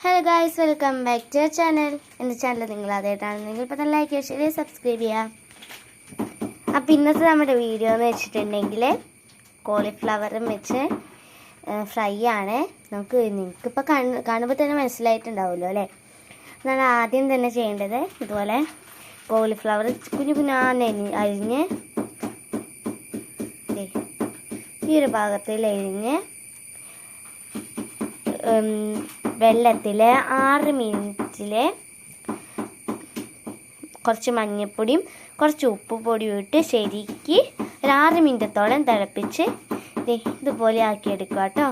Hello guys welcome back to your channel എന്റെ channel നിങ്ങൾ ആദ്യമായിട്ടാണെങ്കിൽ ഇപ്പോൾ തന്നെ ലൈക്ക് ചെയ്യുക സബ്സ്ക്രൈബ് ചെയ്യുക അപ്പോൾ ഇന്നത്തെ നമ്മുടെ വീഡിയോ എന്ന് വെച്ചിട്ടുണ്ടെങ്കിൽ കോളിഫ്ലവറും വെച്ച് ഫ്രൈ ആണ്. നമുക്ക് നിങ്ങൾക്കിപ്പോൾ കാണു കാണുമ്പോൾ തന്നെ മനസ്സിലായിട്ടുണ്ടാവുമല്ലോ അല്ലേ? എന്നാൽ ആദ്യം തന്നെ ചെയ്യേണ്ടത്. ഇതുപോലെ കോളിഫ്ലവർ കുഞ്ഞു കുഞ്ഞാന്ന് അരിഞ്ഞ് ഈ ഒരു ഭാഗത്തിൽ അരിഞ്ഞ് വെള്ളത്തിൽ ആറ് മിനിറ്റിൽ കുറച്ച് മഞ്ഞൾപ്പൊടിയും കുറച്ച് ഉപ്പ് പൊടിയും ഇട്ട് ശരിക്ക് ഒരു ആറ് മിനിറ്റത്തോളം തിളപ്പിച്ച് ഇതുപോലെ ആക്കിയെടുക്കുക കേട്ടോ.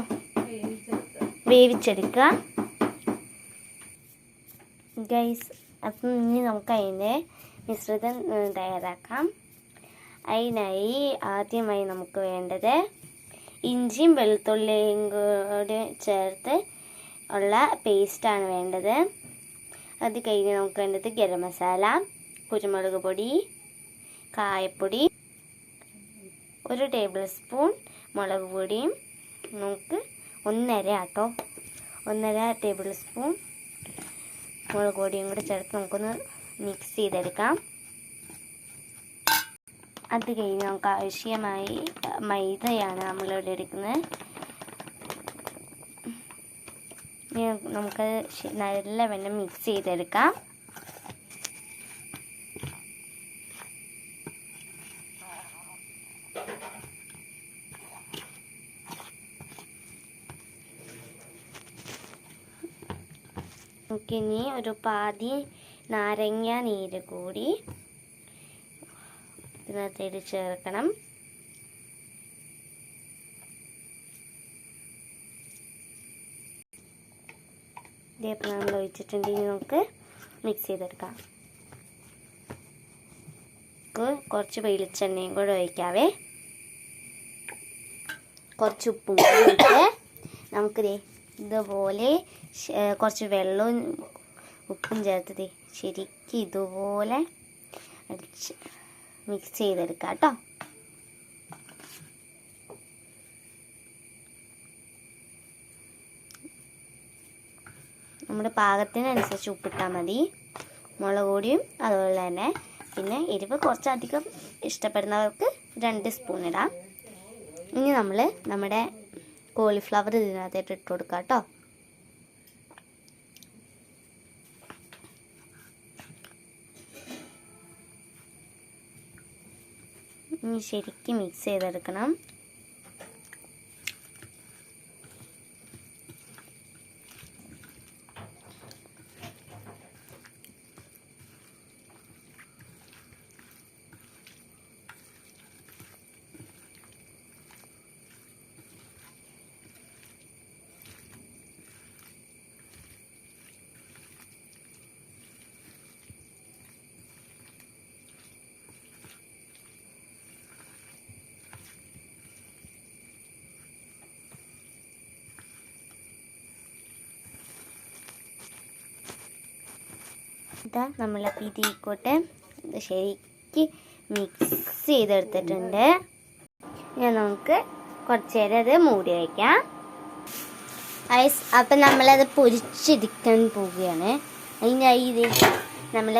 വേവിച്ചെടുക്കുക. ഗൈസ് അപ്പം ഇനി നമുക്ക് അതിന്റെ മിശ്രിതം തയ്യാറാക്കാം. അതിനായി ആദ്യമായി നമുക്ക് വേണ്ടത് ഇഞ്ചിയും വെളുത്തുള്ളിയും കൂടി ചേർത്ത് ഉള്ള പേസ്റ്റാണ് വേണ്ടത്. അത് കഴിഞ്ഞ് നമുക്ക് വേണ്ടത് ഗരം മസാല കുരുമുളക് പൊടി കായപ്പൊടി ഒരു ടേബിൾ സ്പൂൺ മുളക് പൊടിയും നമുക്ക് ഒന്നര ആട്ടോ. ഒന്നര ടേബിൾ സ്പൂൺ മുളക് പൊടിയും കൂടെ ചേർത്ത് നമുക്കൊന്ന് മിക്സ് ചെയ്തെടുക്കാം. അത് കഴിഞ്ഞ് നമുക്ക് ആവശ്യമായി മൈദയാണ് നമ്മളിവിടെ എടുക്കുന്നത്. ഇനി നമുക്ക് നല്ല വെണ്ണം മിക്സ് ചെയ്തെടുക്കാം. നമുക്കിനി ഒരു പാതി നാരങ്ങ നീര് കൂടി ഇതിനകത്തേക്ക് ചേർക്കണം. ഇതേപ്പോൾ നമ്മൾ ഒഴിച്ചിട്ടുണ്ടെങ്കിൽ നമുക്ക് മിക്സ് ചെയ്തെടുക്കാം. നമുക്ക് കുറച്ച് വെളിച്ചെണ്ണയും കൂടെ ഒഴിക്കാവേ. കുറച്ച് ഉപ്പും കൂടി ഇട്ട് നമുക്ക് ദേ ഇതുപോലെ കുറച്ച് വെള്ളവും ഉപ്പും ചേർത്തതേ ശരിക്കും ഇതുപോലെ അടിച്ച് മിക്സ് ചെയ്തെടുക്കാം കേട്ടോ. നമ്മുടെ പാകത്തിനനുസരിച്ച് ഉപ്പിട്ടാൽ മതി. മുളക് പൊടിയും അതുപോലെ തന്നെ പിന്നെ എരിവ് കുറച്ചധികം ഇഷ്ടപ്പെടുന്നവർക്ക് രണ്ട് സ്പൂൺ ഇടാം. ഇനി നമ്മൾ നമ്മുടെ കോളിഫ്ലവർ ഇതിനകത്തേട്ട് ഇട്ട് കൊടുക്കാം കേട്ടോ. ഇനി ശരിക്കും മിക്സ് ചെയ്തെടുക്കണം. ഇതാ നമ്മൾ ഇതിക്കോട്ടെ ഇത് ശരിക്ക് മിക്സ് ചെയ്തെടുത്തിട്ടുണ്ട്. ഞാൻ നമുക്ക് കുറച്ച് നേരം അത് മൂടി വയ്ക്കാം ഐസ് അപ്പം നമ്മളത് പൊരിച്ചെടുക്കാൻ പോവുകയാണ്. അതിനായി ഇത് നമ്മൾ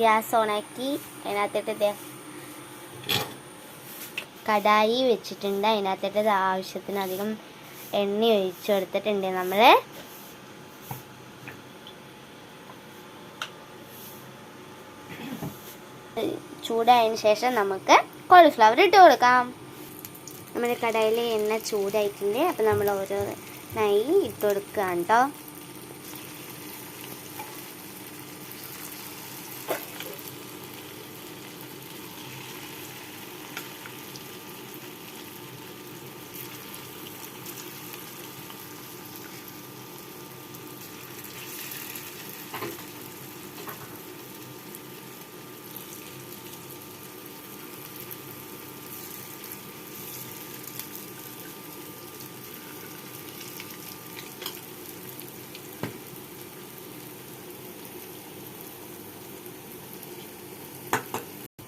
ഗ്യാസ് ഓണാക്കി അതിനകത്തിട്ട് കടായി വെച്ചിട്ടുണ്ട്. അതിനകത്തിട്ട് ആവശ്യത്തിനധികം എണ്ണ ഒഴിച്ചു കൊടുത്തിട്ടുണ്ട് നമ്മൾ ചൂടായതിന് ശേഷം നമുക്ക് കോളിഫ്ലവർ ഇട്ട് കൊടുക്കാം. നമ്മുടെ കടയിൽ എണ്ണ ചൂടായിട്ടുണ്ട്. അപ്പോൾ നമ്മൾ ഓരോ നൈ ഇട്ട് കൊടുക്കുകയാണ് കേട്ടോ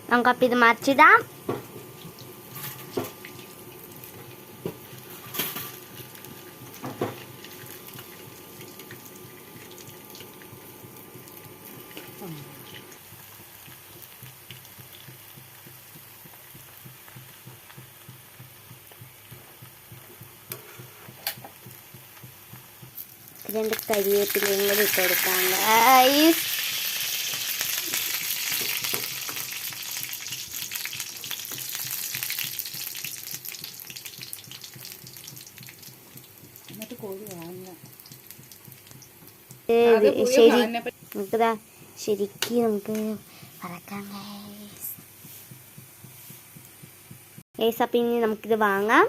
നമുക്കപ്പം ഇത് മറിച്ചിടാം രണ്ട് കരിവേപ്പിലയും കൂടി ഇട്ട് കൊടുക്കാം കോഴി ശരി. നമുക്കിതാ ശരിക്കും നമുക്ക് പറക്കാം ഗൈസ് അപ്പം ഇനി നമുക്കിത് വാങ്ങാം.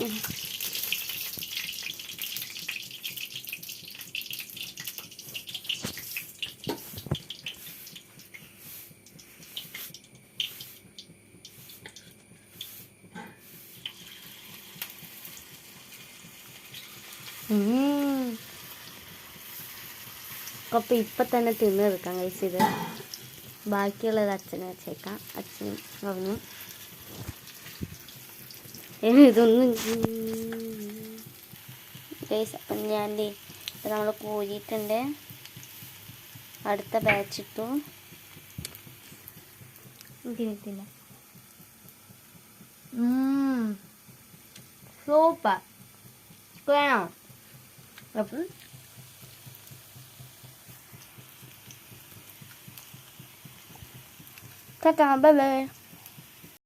ഉം. അപ്പൊ ഇപ്പം തന്നെ തിന്ന് തീർക്കാം കഴിച്ചത്. ബാക്കിയുള്ളത് അച്ഛന് വെച്ചേക്കാം. അച്ഛനും പറഞ്ഞു ഇതൊന്നും ഗൈസ് അപ്പം ഞാൻ ഇപ്പം നമ്മൾ കോരിയിട്ടുണ്ട്. അടുത്ത ബാച്ച് ഇട്ടു. തിന്നിട്ടില്ല സൂപ്പർ. വേണോ? Hop. Tata, bye bye.